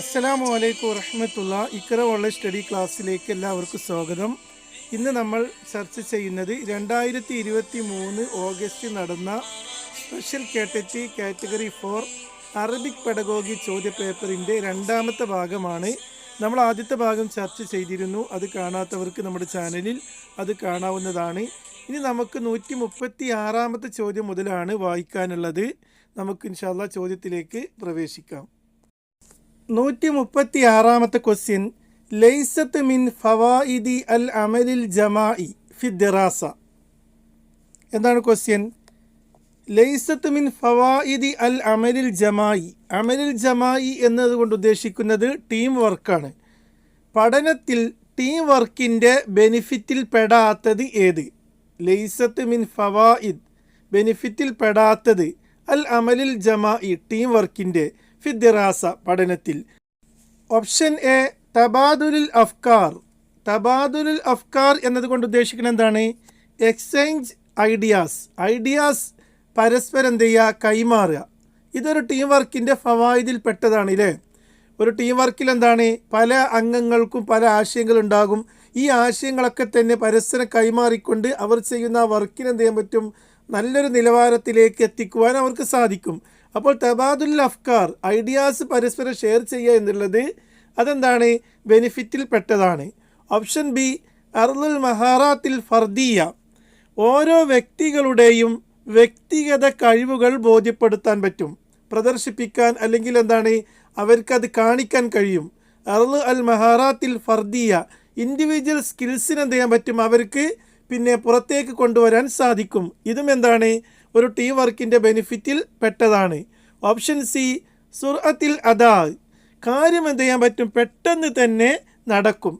അസ്സലാമു അലൈക്കും വറഹമത്തുള്ള. ഇക്കറ ഉള്ള സ്റ്റഡി ക്ലാസ്സിലേക്ക് എല്ലാവർക്കും സ്വാഗതം. ഇന്ന് നമ്മൾ ചർച്ച ചെയ്യുന്നത് രണ്ടായിരത്തി ഇരുപത്തി മൂന്ന് ഓഗസ്റ്റിൽ നടന്ന special category category for Arabic pedagogy ചോദ്യപേപ്പറിന്റെ രണ്ടാമത്തെ ഭാഗമാണ്. നമ്മൾ ആദ്യത്തെ ഭാഗം ചർച്ച ചെയ്തിരുന്നു. അത് കാണാത്തവർക്ക് നമ്മുടെ ചാനലിൽ അത് കാണാവുന്നതാണ്. ഇനി നമുക്ക് നൂറ്റി മുപ്പത്തി ആറാമത്തെ ചോദ്യം മുതലാണ് വായിക്കാനുള്ളത്. നമുക്ക് ഇൻഷാല്ല ചോദ്യത്തിലേക്ക് പ്രവേശിക്കാം. നൂറ്റി മുപ്പത്തി ആറാമത്തെ ക്വസ്റ്റ്യൻ ലൈസത്ത് മിൻ ഫവായിദി അൽ അമലിൽ ജമായി ഫി ദിറാസ. എന്താണ് ക്വസ്റ്റ്യൻ? ലൈസത്ത് മിൻ ഫവായിദി അൽ അമലിൽ ജമായി അമലിൽ ജമായി എന്നതുകൊണ്ട് ഉദ്ദേശിക്കുന്നത് ടീം വർക്കാണ്. പഠനത്തിൽ ടീം വർക്കിന്റെ ബെനിഫിറ്റിൽ പെടാത്തത് ഏത്? ലൈസത്ത് മിൻ ഫവായിദ് ബെനിഫിറ്റിൽ പെടാത്തത് അൽ അമലിൽ ജമായി ടീം വർക്കിന്റെ ഫിദ്ദിറാസ പഠനത്തിൽ. Option A തബാദുലുൽ അഫ്കാർ. തബാദുലുൽ അഫ്കാർ എന്നതുകൊണ്ട് ഉദ്ദേശിക്കുന്നത് എന്താണ്? എക്സ്ചേഞ്ച് ഐഡിയാസ് ഐഡിയാസ് പരസ്പരം എന്ത് ചെയ്യുക? കൈമാറുക. ഇതൊരു ടീം വർക്കിന്റെ ഫവായിദിൽ പെട്ടതാണ് ഇല്ലേ ഒരു ടീം വർക്കിൽ എന്താണ്? പല അംഗങ്ങൾക്കും പല ആശയങ്ങളുണ്ടാകും ഈ ആശയങ്ങളൊക്കെ തന്നെ പരസ്പരം കൈമാറിക്കൊണ്ട് അവർ ചെയ്യുന്ന ആ വർക്കിന് എന്ത് ചെയ്യാൻ പറ്റും? നല്ലൊരു നിലവാരത്തിലേക്ക് എത്തിക്കുവാൻ അവർക്ക് സാധിക്കും. അപ്പോൾ തബാദുൽ അഫ്കാർ ഐഡിയാസ് പരസ്പരം ഷെയർ ചെയ്യുക എന്നുള്ളത് അതെന്താണ്? ബെനിഫിറ്റിൽ പെട്ടതാണ്. ഓപ്ഷൻ ബി അർലുൽ മഹാറാത്തിൽ ഫർദിയ. ഓരോ വ്യക്തികളുടെയും വ്യക്തിഗത കഴിവുകൾ ബോധ്യപ്പെടുത്താൻ പറ്റും. പ്രദർശിപ്പിക്കാൻ അല്ലെങ്കിൽ എന്താണ്? അവർക്കത് കാണിക്കാൻ കഴിയും. അർലു അൽ മഹാറാത്തിൽ ഫർദിയ. ഇൻഡിവിജ്വൽ സ്കിൽസിന് എന്ത് ചെയ്യാൻ പറ്റും? അവർക്ക് പിന്നെ പുറത്തേക്ക് കൊണ്ടുവരാൻ സാധിക്കും. ഇതും എന്താണ്? ഒരു ടീം വർക്കിന്റെ ബെനിഫിറ്റിൽ പെട്ടതാണ്. ഓപ്ഷൻ സി സുർഅത്തിൽ അതാ കാര്യം എന്ത് ചെയ്യാൻ പറ്റും? പെട്ടെന്ന് തന്നെ നടക്കും.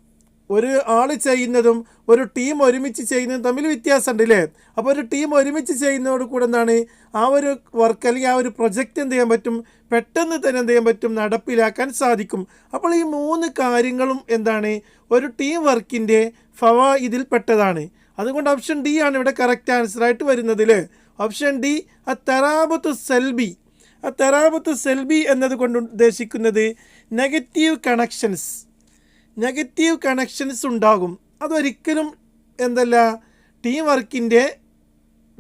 ഒരു ആൾ ചെയ്യുന്നതും ഒരു ടീം ഒരുമിച്ച് ചെയ്യുന്നതും തമ്മിൽ വ്യത്യാസമുണ്ട് അല്ലേ അപ്പോൾ ഒരു ടീം ഒരുമിച്ച് ചെയ്യുന്നതോട് കൂടെ എന്താണ്? ആ ഒരു വർക്ക് അല്ലെങ്കിൽ ആ ഒരു പ്രൊജക്റ്റ് എന്ത് ചെയ്യാൻ പറ്റും? പെട്ടെന്ന് തന്നെ എന്ത് ചെയ്യാൻ പറ്റും? നടപ്പിലാക്കാൻ സാധിക്കും. അപ്പോൾ ഈ മൂന്ന് കാര്യങ്ങളും എന്താണ്? ഒരു ടീം വർക്കിന്റെ ഫവ ഇതിൽ പെട്ടതാണ്. അതുകൊണ്ട് ഓപ്ഷൻ ഡി ആണ് ഇവിടെ കറക്റ്റ് ആൻസർ ആയിട്ട് വരുന്നത് അല്ലേ ഓപ്ഷൻ ഡി അ തെറാബത്ത് സെൽബി. ആ തെറാബത്ത് സെൽബി എന്നതുകൊണ്ട് ഉദ്ദേശിക്കുന്നത് നെഗറ്റീവ് കണക്ഷൻസ്. നെഗറ്റീവ് കണക്ഷൻസ് ഉണ്ടാകും. അതൊരിക്കലും എന്തല്ല ടീം വർക്കിന്റെ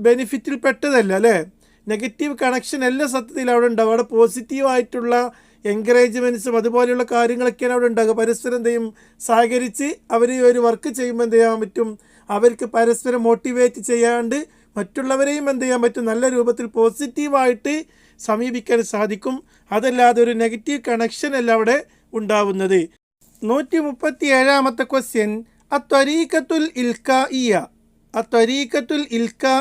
ബെനിഫിറ്റിൽ പെട്ടതല്ല അല്ലേ? നെഗറ്റീവ് കണക്ഷൻ എല്ലാ സത്യത്തിൽ അവിടെ ഉണ്ടാവും. അവിടെ പോസിറ്റീവായിട്ടുള്ള എൻകറേജ്മെന്റ്സും അതുപോലെയുള്ള കാര്യങ്ങളൊക്കെയാണ് അവിടെ ഉണ്ടാകുക പരസ്പരം എന്ത് ചെയ്യും? സഹകരിച്ച് അവർ ഒരു വർക്ക് ചെയ്യുമ്പോൾ എന്ത് ചെയ്യാൻ പറ്റും? അവർക്ക് പരസ്പരം മോട്ടിവേറ്റ് ചെയ്യാണ്ട് മറ്റുള്ളവരെയും എന്ത് ചെയ്യാൻ പറ്റും? നല്ല രൂപത്തിൽ പോസിറ്റീവായിട്ട് സമീപിക്കാൻ സാധിക്കും. അതല്ലാതെ ഒരു നെഗറ്റീവ് കണക്ഷൻ അല്ല അവിടെ ഉണ്ടാവുന്നത്. നൂറ്റി മുപ്പത്തി ഏഴാമത്തെ ക്വസ്റ്റ്യൻ അത്വരീക്കത്തുൽ ഇൽക്കായിയ അത്വരീക്കത്തുൽ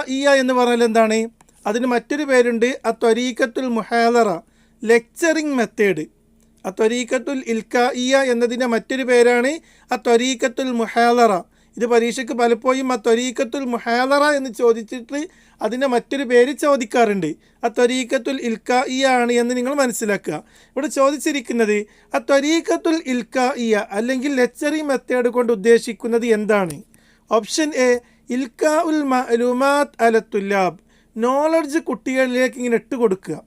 ഇയ എന്ന് പറഞ്ഞാൽ എന്താണ്? അതിന് മറ്റൊരു പേരുണ്ട്. അത്വരീക്കത്തുൽ മുഹാലറ ലെക്ചറിങ് മെത്തേഡ്. അത്വരീക്കത്തുൽ ഇയ എന്നതിന്റെ മറ്റൊരു പേരാണ് അത്വരീക്കത്തുൽ മുഹാദറ. ഇത് പരീക്ഷയ്ക്ക് പലപ്പോഴും ആ ത്വരീക്കത്തുൽ മുഹാദറ എന്ന് ചോദിച്ചിട്ട് അതിന്റെ മറ്റൊരു പേര് ചോദിക്കാറുണ്ട്. ആ ത്വരീക്കത്തുൽ ഇ ആണ് എന്ന് നിങ്ങൾ മനസ്സിലാക്കുക. ഇവിടെ ചോദിച്ചിരിക്കുന്നത് ആ ത്വരീക്കത്തുൽ ഇ അല്ലെങ്കിൽ ലെക്ചറി മെത്തേഡ് കൊണ്ട് ഉദ്ദേശിക്കുന്നത് എന്താണ്? ഓപ്ഷൻ എ ഇൽക്ക ഉൽ മലുമാത് അലത്തുല്ലാബ് നോളജ് കുട്ടികളിലേക്ക് ഇങ്ങനെ ഇട്ട് കൊടുക്കുക.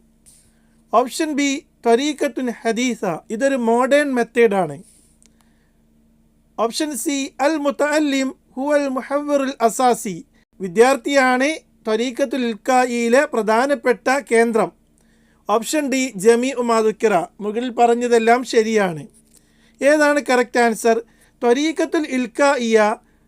ഓപ്ഷൻ ബി ത്വരീക്കത്തുൻ ഹദീസ ഇതൊരു മോഡേൺ മെത്തേഡാണ് ഓപ്ഷൻ സി അൽ മുത്തഅല്ലിം ഹുവൽ അൽ മുഹവറുൽ അസാസി. വിദ്യാർത്ഥിയാണ് ത്വരീക്കത്തുൽ ഇൽക്കായിയിലെ പ്രധാനപ്പെട്ട കേന്ദ്രം. ഓപ്ഷൻ ഡി ജമി ഉമാദുക്കിറ മുകളിൽ പറഞ്ഞതെല്ലാം ശരിയാണ്. ഏതാണ് കറക്റ്റ് ആൻസർ ത്വരീക്കത്തുൽ ഇൽക്കായിയ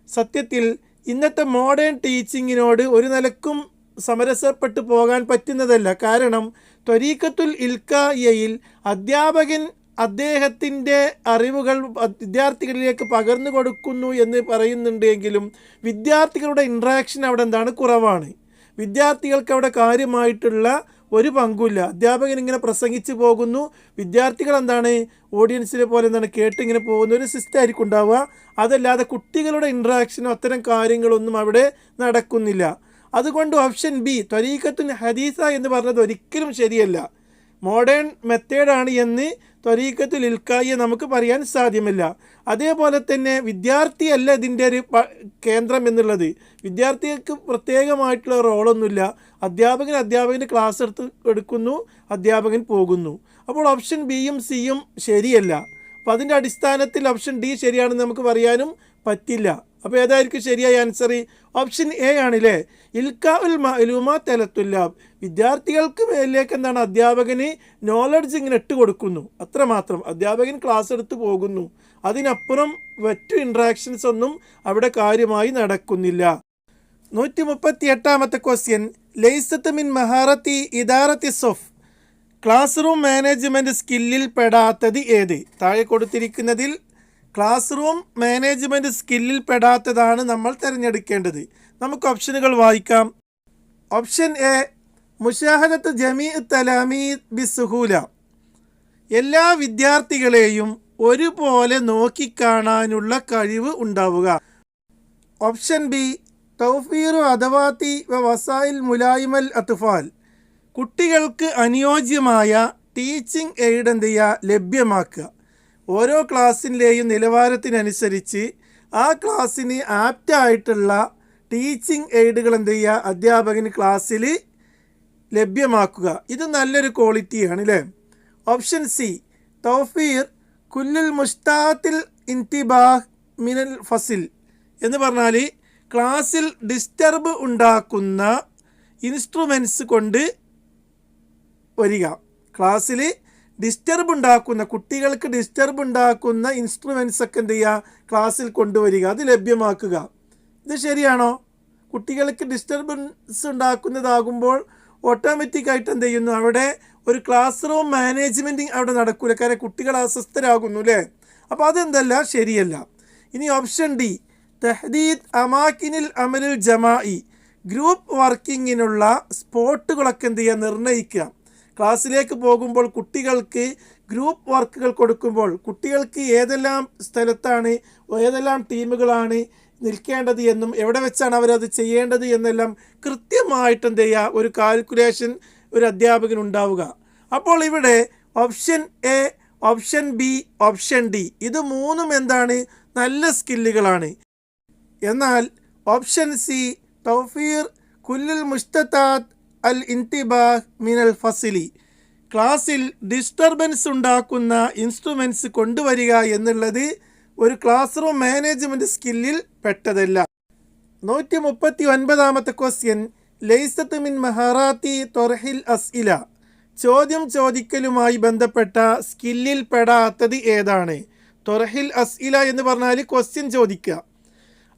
സത്യത്തിൽ ഇന്നത്തെ മോഡേൺ ടീച്ചിങ്ങിനോട് ഒരു നിലക്കും സമരസപ്പെട്ടു പോകാൻ പറ്റുന്നതല്ല. കാരണം ത്വരീക്കത്തുൽ ഇൽക്കായിയയിൽ അധ്യാപകൻ അദ്ദേഹത്തിന്റെ അറിവുകൾ വിദ്യാർത്ഥികളിലേക്ക് പകർന്നു കൊടുക്കുന്നു എന്ന് പറയുന്നുണ്ടെങ്കിലും വിദ്യാർത്ഥികളുടെ ഇൻട്രാക്ഷൻ അവിടെ എന്താണ്? കുറവാണ്. വിദ്യാർത്ഥികൾക്ക് അവിടെ കാര്യമായിട്ടുള്ള ഒരു പങ്കുമില്ല. അധ്യാപകൻ ഇങ്ങനെ പ്രസംഗിച്ച് പോകുന്നു. വിദ്യാർത്ഥികൾ എന്താണ്? ഓഡിയൻസിനെ പോലെ എന്താണ്? കേട്ട് ഇങ്ങനെ പോകുന്ന ഒരു സിസ്റ്റം ആയിരിക്കും ഉണ്ടാവുക. അതല്ലാതെ കുട്ടികളുടെ ഇൻട്രാക്ഷനോ അത്തരം കാര്യങ്ങളൊന്നും അവിടെ നടക്കുന്നില്ല. അതുകൊണ്ട് ഓപ്ഷൻ ബി ത്വരീക്കത്തുൻ ഹദീസ എന്ന് പറഞ്ഞത് ഒരിക്കലും ശരിയല്ല. മോഡേൺ മെത്തേഡാണ് എന്ന് ത്വരീക്കത്തുൽ ഇൽക്കായി നമുക്ക് പറയാൻ സാധ്യമല്ല. അതേപോലെ തന്നെ വിദ്യാർത്ഥിയല്ല ഇതിന്റെ ഒരു കേന്ദ്രം എന്നുള്ളത്. വിദ്യാർത്ഥികൾക്ക് പ്രത്യേകമായിട്ടുള്ള റോളൊന്നുമില്ല. അധ്യാപകൻ അധ്യാപകന് ക്ലാസ് എടുത്ത് എടുക്കുന്നു അധ്യാപകൻ പോകുന്നു. അപ്പോൾ ഓപ്ഷൻ ബിയും സിയും ശരിയല്ല. അപ്പോൾ അതിന്റെ അടിസ്ഥാനത്തിൽ ഓപ്ഷൻ ഡി ശരിയാണെന്ന് നമുക്ക് പറയാനും പറ്റില്ല. അപ്പോൾ ഏതായിരിക്കും ശരിയായ ആൻസർ ഓപ്ഷൻ എ ആണല്ലേ. ഇൽക്ക ഉൽ മഅലൂമ തെലത്തുല്ലാബ്. വിദ്യാർത്ഥികൾക്ക് മേലിലേക്ക് എന്താണ്? അധ്യാപകന് നോളജ് ഇങ്ങനെ ഇട്ട് കൊടുക്കുന്നു. അത്രമാത്രം അധ്യാപകൻ ക്ലാസ് എടുത്ത് പോകുന്നു. അതിനപ്പുറം മറ്റു ഇൻട്രാക്ഷൻസ് ഒന്നും അവിടെ കാര്യമായി നടക്കുന്നില്ല. നൂറ്റി മുപ്പത്തി എട്ടാമത്തെ ക്വസ്റ്റ്യൻ ലൈസത്ത് മിൻ മഹാറത്തി ഇദാറത്തി സൊഫ് ക്ലാസ് റൂം മാനേജ്മെന്റ് സ്കില്ലിൽ പെടാത്തത് ഏത്? താഴെ കൊടുത്തിരിക്കുന്നതിൽ ക്ലാസ് റൂം മാനേജ്മെന്റ് സ്കില്ലിൽ പെടാത്തതാണ് നമ്മൾ തിരഞ്ഞെടുക്കേണ്ടത്. നമുക്ക് ഓപ്ഷനുകൾ വായിക്കാം. ഓപ്ഷൻ എ മുഷാഹദത്ത് ജമീ തലാമി ബിസുഹൂല എല്ലാ വിദ്യാർത്ഥികളെയും ഒരുപോലെ നോക്കിക്കാണാനുള്ള കഴിവ് ഉണ്ടാവുക. ഓപ്ഷൻ ബി തൗഫീറു അഥവാത്തി വ വസായിൽ മുലായിമൽ അത്ഫാൽ. കുട്ടികൾക്ക് അനുയോജ്യമായ ടീച്ചിങ് എയ്ഡ് ലഭ്യമാക്കുക. ഓരോ ക്ലാസ്സിന്റെയും നിലവാരത്തിനനുസരിച്ച് ആ ക്ലാസ്സിന് ആപ്റ്റായിട്ടുള്ള ടീച്ചിങ് എയ്ഡുകൾ എന്ത് ചെയ്യുക? അധ്യാപകന് ക്ലാസ്സിൽ ലഭ്യമാക്കുക. ഇത് നല്ലൊരു ക്വാളിറ്റിയാണ് അല്ലേ ഓപ്ഷൻ സി തൗഫീർ കുല്ലുൽ മുഷ്താത്തിൽ ഇൻതിബാഹ് മിനൽ ഫസിൽ എന്ന് പറഞ്ഞാൽ ക്ലാസ്സിൽ ഡിസ്റ്റർബ് ഉണ്ടാക്കുന്ന ഇൻസ്ട്രുമെൻസ് കൊണ്ട് വരിക. ക്ലാസ്സിൽ ഡിസ്റ്റർബ് ഉണ്ടാക്കുന്ന കുട്ടികൾക്ക് ഡിസ്റ്റർബ് ഉണ്ടാക്കുന്ന ഇൻസ്ട്രുമെൻസ് ഒക്കെ എന്ത് ചെയ്യുക? ക്ലാസ്സിൽ കൊണ്ടുവരിക. അത് ലഭ്യമാക്കുക. ഇത് ശരിയാണോ? കുട്ടികൾക്ക് ഡിസ്റ്റർബൻസ് ഉണ്ടാക്കുന്നതാകുമ്പോൾ ഓട്ടോമാറ്റിക്കായിട്ട് എന്ത് ചെയ്യുന്നു? അവിടെ ഒരു ക്ലാസ് റൂം മാനേജ്മെന്റിങ് അവിടെ നടക്കൂല. കാരണം കുട്ടികൾ അസ്വസ്ഥരാകുന്നു അല്ലേ? അപ്പോൾ അതെന്തല്ല? ശരിയല്ല. ഇനി ഓപ്ഷൻ ഡി തെഹദീദ് അമാക്കിനിൽ അമലുൽ ജമാഇ. ഗ്രൂപ്പ് വർക്കിങ്ങിനുള്ള സ്പോട്ടുകളൊക്കെ എന്ത് ചെയ്യുക? നിർണയിക്കുക. ക്ലാസ്സിലേക്ക് പോകുമ്പോൾ കുട്ടികൾക്ക് ഗ്രൂപ്പ് വർക്കുകൾ കൊടുക്കുമ്പോൾ കുട്ടികൾക്ക് ഏതെല്ലാം സ്ഥലത്താണ് ഏതെല്ലാം ടീമുകളാണ് നിൽക്കേണ്ടത് എന്നും എവിടെ വെച്ചാണ് അവരത് ചെയ്യേണ്ടത് എന്നെല്ലാം കൃത്യമായിട്ട് എന്ത് ചെയ്യുക ഒരു കാൽക്കുലേഷൻ ഒരു അധ്യാപകൻ ഉണ്ടാവുക. അപ്പോൾ ഇവിടെ option A option B option D ഇത് മൂന്നും എന്താണ്? നല്ല സ്കില്ലുകളാണ്. എന്നാൽ ഓപ്ഷൻ സി തൗഫീർ കുല്ലുൽ മുസ്തത്താത്ത് അൽ ഇൻതിബാ മിനൽ ഫസിലി. ക്ലാസ്സിൽ ഡിസ്റ്റർബൻസ് ഉണ്ടാക്കുന്ന ഇൻസ്ട്രുമെന്റ്സ് കൊണ്ടുവരിക എന്നുള്ളത് ഒരു ക്ലാസ് റൂം മാനേജ്മെന്റ് സ്കില്ലിൽ പെട്ടതല്ല. നൂറ്റി മുപ്പത്തി ഒൻപതാമത്തെ ക്വസ്റ്റ്യൻ ലൈസത്ത് മിൻ മഹാറാത്തി തൊർഹിൽ അസ്ഇല. ചോദ്യം ചോദിക്കലുമായി ബന്ധപ്പെട്ട സ്കില്ലിൽ പെടാത്തത് ഏതാണ്? തൊർഹിൽ അസ്ഇല എന്ന് പറഞ്ഞാൽ ക്വസ്റ്റ്യൻ ചോദിക്കുക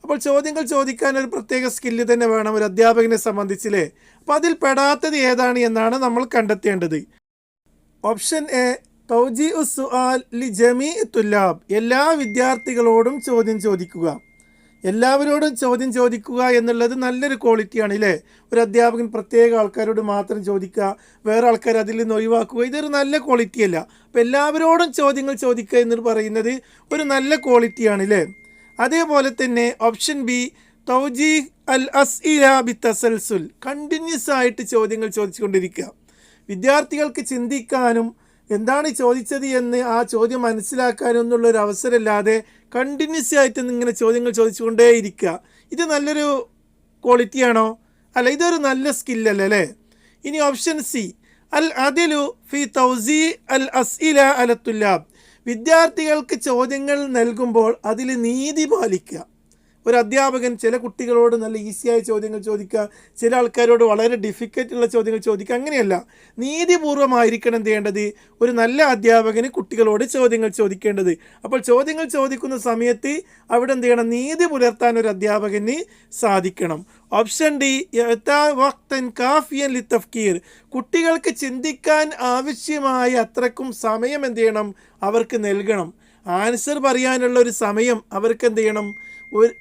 അപ്പോൾ ചോദ്യങ്ങൾ ചോദിക്കാൻ ഒരു പ്രത്യേക സ്കില്ല് തന്നെ വേണം ഒരു അധ്യാപകനെ സംബന്ധിച്ചില്ലേ അപ്പോൾ അതിൽ പെടാത്തത് ഏതാണ് എന്നാണ് നമ്മൾ കണ്ടെത്തേണ്ടത്. ഓപ്ഷൻ എ തൗജി ഉസ്സുആൽ ലി ജമീ തുല്ലാബ്. എല്ലാ വിദ്യാർത്ഥികളോടും ചോദ്യം ചോദിക്കുക. എല്ലാവരോടും ചോദ്യം ചോദിക്കുക എന്നുള്ളത് നല്ലൊരു ക്വാളിറ്റിയാണ് ഇല്ലേ ഒരു അധ്യാപകൻ പ്രത്യേക ആൾക്കാരോട് മാത്രം ചോദിക്കുക വേറെ ആൾക്കാർ അതിൽ നിന്ന് ഒഴിവാക്കുക ഇതൊരു നല്ല ക്വാളിറ്റി അല്ല. അപ്പോൾ എല്ലാവരോടും ചോദ്യങ്ങൾ ചോദിക്കുക എന്ന് പറയുന്നത് ഒരു നല്ല ക്വാളിറ്റിയാണ് ഇല്ലേ അതേപോലെ തന്നെ ഓപ്ഷൻ ബി തൗജീഹ് അൽ അസ്ഇല ബി തസൽസുൽ. കണ്ടിന്യൂസ് ആയിട്ട് ചോദ്യങ്ങൾ ചോദിച്ചുകൊണ്ടിരിക്കുക. വിദ്യാർത്ഥികൾക്ക് ചിന്തിക്കാനും എന്താണ് ചോദിച്ചത് എന്ന് ആ ചോദ്യം മനസ്സിലാക്കാനും എന്നുള്ള ഒരു അവസരമില്ലാതെ കണ്ടിന്യൂസ് ആയിട്ട് ഇങ്ങനെ ചോദ്യങ്ങൾ ചോദിച്ചുകൊണ്ടേയിരിക്കുക. ഇത് നല്ലൊരു ക്വാളിറ്റിയാണോ അല്ല ഇതൊരു നല്ല സ്കില്ലല്ല അല്ലേ ഇനി ഓപ്ഷൻ സി അൽ അതിലു ഫി തൗസി അൽ അസ്ഇല അലത്തുല്ലാബ് വിദ്യാർത്ഥികൾക്ക് ചോദ്യങ്ങൾ നൽകുമ്പോൾ അതിൽ നീതി പാലിക്കുക. ഒരു അധ്യാപകൻ ചില കുട്ടികളോട് നല്ല ഈസിയായ ചോദ്യങ്ങൾ ചോദിക്കുക ചില ആൾക്കാരോട് വളരെ ഡിഫിക്കൽട്ടുള്ള ചോദ്യങ്ങൾ ചോദിക്കുക അങ്ങനെയല്ല. നീതിപൂർവമായിരിക്കണം ചെയ്യേണ്ടത്? ഒരു നല്ല അധ്യാപകന് കുട്ടികളോട് ചോദ്യങ്ങൾ ചോദിക്കേണ്ടത്. അപ്പോൾ ചോദ്യങ്ങൾ ചോദിക്കുന്ന സമയത്ത് അവിടെ എന്ത് ചെയ്യണം? നീതി പുലർത്താൻ ഒരു അധ്യാപകന് സാധിക്കണം. ഓപ്ഷൻ ഡി വക്തൻ കാഫിയൻ ലിത്തഫ്കീർ. കുട്ടികൾക്ക് ചിന്തിക്കാൻ ആവശ്യമായ അത്രക്കും സമയം എന്ത് ചെയ്യണം? അവർക്ക് നൽകണം. ആൻസർ പറയാനുള്ള ഒരു സമയം അവർക്ക് എന്ത് ചെയ്യണം?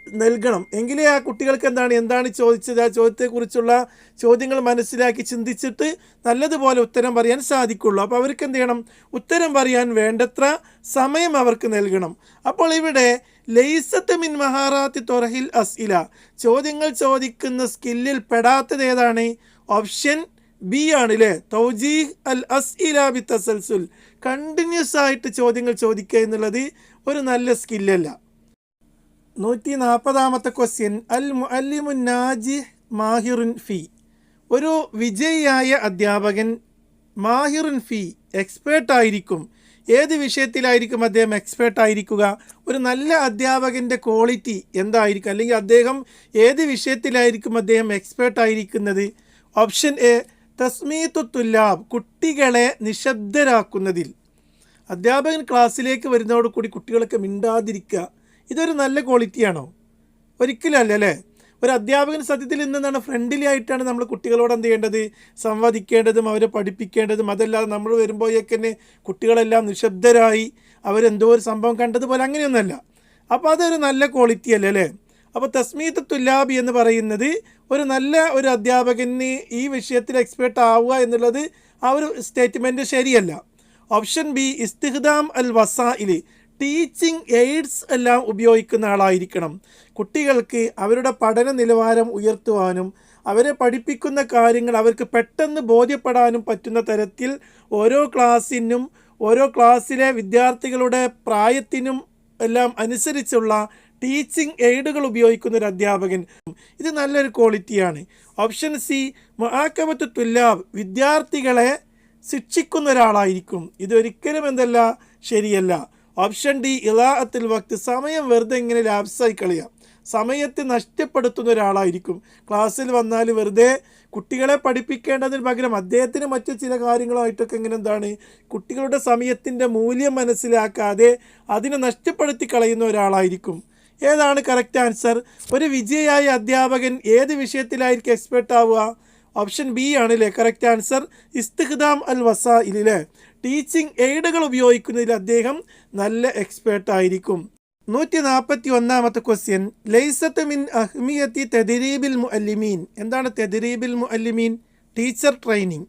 നൽകണം. എങ്കിലേ ആ കുട്ടികൾക്ക് എന്താണ് എന്താണ് ചോദിച്ചത്? ആ ചോദ്യത്തെക്കുറിച്ചുള്ള ചോദ്യങ്ങൾ മനസ്സിലാക്കി ചിന്തിച്ചിട്ട് നല്ലതുപോലെ ഉത്തരം പറയാൻ സാധിക്കുള്ളൂ. അപ്പോൾ അവർക്ക് എന്ത് ചെയ്യണം? ഉത്തരം പറയാൻ വേണ്ടത്ര സമയം അവർക്ക് നൽകണം. അപ്പോൾ ഇവിടെ ലൈസത്ത് മിൻ മഹാറാത്തി തൊറഹിൽ അസ്ഇല ചോദ്യങ്ങൾ ചോദിക്കുന്ന സ്കില്ലിൽ പെടാത്തത് ഏതാണ്? ഓപ്ഷൻ ബി ആണ് അല്ലേ തൗജീഹ് അൽ അസ് ബി തസൽസുൽ. കണ്ടിന്യൂസ് ആയിട്ട് ചോദ്യങ്ങൾ ചോദിക്കുക എന്നുള്ളത് ഒരു നല്ല സ്കില്ലല്ല. നൂറ്റി നാൽപ്പതാമത്തെ ക്വസ്റ്റ്യൻ അൽ മുഅല്ലിമുൻ നാജി മാഹിറുൻ ഫി. ഒരു വിജയിയായ അധ്യാപകൻ മാഹിറുൻ ഫി എക്സ്പേർട്ട് ആയിരിക്കും. ഏത് വിഷയത്തിലായിരിക്കും അദ്ദേഹം എക്സ്പേർട്ട് ആയിരിക്കുക? ഒരു നല്ല അധ്യാപകന്റെ ക്വാളിറ്റി എന്തായിരിക്കും? അല്ലെങ്കിൽ അദ്ദേഹം ഏത് വിഷയത്തിലായിരിക്കും അദ്ദേഹം എക്സ്പേർട്ട് ആയിരിക്കുന്നത്? ഓപ്ഷൻ എ തസ്മീത്തു തുല്ലാബ് കുട്ടികളെ നിശബ്ദരാക്കുന്നതിൽ. അധ്യാപകൻ ക്ലാസ്സിലേക്ക് വരുന്നതോടുകൂടി കുട്ടികളൊക്കെ മിണ്ടാതിരിക്കുക. ഇതൊരു നല്ല ക്വാളിറ്റിയാണോ ഒരിക്കലും അല്ല ഒരു അധ്യാപകൻ സത്യത്തിൽ ഇന്നെന്താണ് ഫ്രണ്ട്ലി ആയിട്ടാണ് നമ്മൾ കുട്ടികളോട് എന്ത് ചെയ്യേണ്ടത്? സംവദിക്കേണ്ടതും അവരെ പഠിപ്പിക്കേണ്ടതും അതല്ലാതെ നമ്മൾ വരുമ്പോഴേക്ക് തന്നെ കുട്ടികളെല്ലാം നിശബ്ദരായി അവരെന്തോ ഒരു സംഭവം കണ്ടതുപോലെ അങ്ങനെയൊന്നുമല്ല. അപ്പോൾ അതൊരു നല്ല ക്വാളിറ്റി അല്ലേ അല്ലേ? അപ്പോൾ തസ്മീത്ത് തുല്ലാബി എന്ന് പറയുന്നത് ഒരു നല്ല ഒരു അധ്യാപകന് ഈ വിഷയത്തിൽ എക്സ്പേർട്ട് ആവുക എന്നുള്ളത് ആ ഒരു സ്റ്റേറ്റ്മെന്റ് ശരിയല്ല. ഓപ്ഷൻ ബി ഇസ്തിഹ്ദാം അൽ വസാഇൽ ടീച്ചിങ് എയ്ഡ്സ് എല്ലാം ഉപയോഗിക്കുന്ന ആളായിരിക്കണം. കുട്ടികൾക്ക് അവരുടെ പഠന നിലവാരം ഉയർത്തുവാനും അവരെ പഠിപ്പിക്കുന്ന കാര്യങ്ങൾ അവർക്ക് പെട്ടെന്ന് ബോധ്യപ്പെടാനും പറ്റുന്ന തരത്തിൽ ഓരോ ക്ലാസ്സിനും ഓരോ ക്ലാസ്സിലെ വിദ്യാർത്ഥികളുടെ പ്രായത്തിനും എല്ലാം അനുസരിച്ചുള്ള ടീച്ചിങ് എയ്ഡുകൾ ഉപയോഗിക്കുന്ന ഒരു അധ്യാപകൻ. ഇത് നല്ലൊരു ക്വാളിറ്റിയാണ്. ഓപ്ഷൻ സി മഹാക്കമത്ത് തുല്ലാബ് വിദ്യാർത്ഥികളെ ശിക്ഷിക്കുന്ന ഒരാളായിരിക്കും. ഇതൊരിക്കലും എന്തല്ല ശരിയല്ല. ഓപ്ഷൻ ഡി ഇലാഅത്തിൽ വക്ത്. സമയം വെറുതെ ഇങ്ങനെ ലാപ്സായി കളയാം. സമയത്തെ നഷ്ടപ്പെടുത്തുന്ന ഒരാളായിരിക്കും. ക്ലാസ്സിൽ വന്നാൽ വെറുതെ കുട്ടികളെ പഠിപ്പിക്കേണ്ടതിന് പകരം അദ്ദേഹത്തിന് മറ്റു ചില കാര്യങ്ങളുമായിട്ടൊക്കെ ഇങ്ങനെ എന്താണ് കുട്ടികളുടെ സമയത്തിന്റെ മൂല്യം മനസ്സിലാക്കാതെ അതിനെ നഷ്ടപ്പെടുത്തി കളയുന്ന ഒരാളായിരിക്കും. ഏതാണ് കറക്റ്റ് ആൻസർ ഒരു വിജയായ അധ്യാപകൻ ഏത് വിഷയത്തിലായിരിക്കും എക്സ്പെർട്ട് ആവുക? ഓപ്ഷൻ ബി ആണല്ലേ കറക്റ്റ് ആൻസർ ഇസ്തിഖ്ദാം അൽ വസായിലെ ടീച്ചിങ് എയ്ഡുകൾ ഉപയോഗിക്കുന്നതിൽ അദ്ദേഹം നല്ല എക്സ്പേർട്ട് ആയിരിക്കും. നൂറ്റി നാൽപ്പത്തി ഒന്നാമത്തെ ക്വസ്റ്റ്യൻ ലൈസത്ത് മിൻ അഹ്മിയത്തി തെദരീബിൽ മുഅല്ലിമീൻ. എന്താണ് തെദരീബിൽ മുഅല്ലിമീൻ? Teacher training.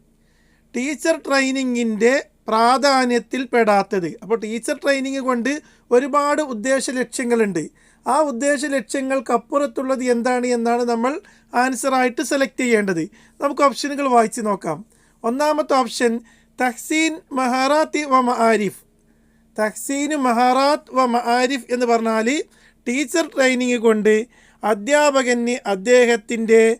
ടീച്ചർ ട്രെയിനിങ്ങിന്റെ പ്രാധാന്യത്തിൽ പെടാത്തത്. അപ്പോൾ ടീച്ചർ ട്രെയിനിങ് കൊണ്ട് ഒരുപാട് ഉദ്ദേശ ലക്ഷ്യങ്ങളുണ്ട്. ആ ഉദ്ദേശ ലക്ഷ്യങ്ങൾക്കപ്പുറത്തുള്ളത് എന്താണ് എന്നാണ് നമ്മൾ ആൻസറായിട്ട് സെലക്ട് ചെയ്യേണ്ടത്. നമുക്ക് ഓപ്ഷനുകൾ വായിച്ച് നോക്കാം. ഒന്നാമത്തെ ഓപ്ഷൻ തഹ്സീൻ മഹാറാത്ത് വ മആരിഫ്. തഹ്സീൻ മഹാറാത്ത് വ മആരിഫ് എന്ന് പറഞ്ഞാൽ ടീച്ചർ ട്രെയിനിങ് കൊണ്ട് അധ്യാപകന് അദ്ദേഹത്തിന്റെ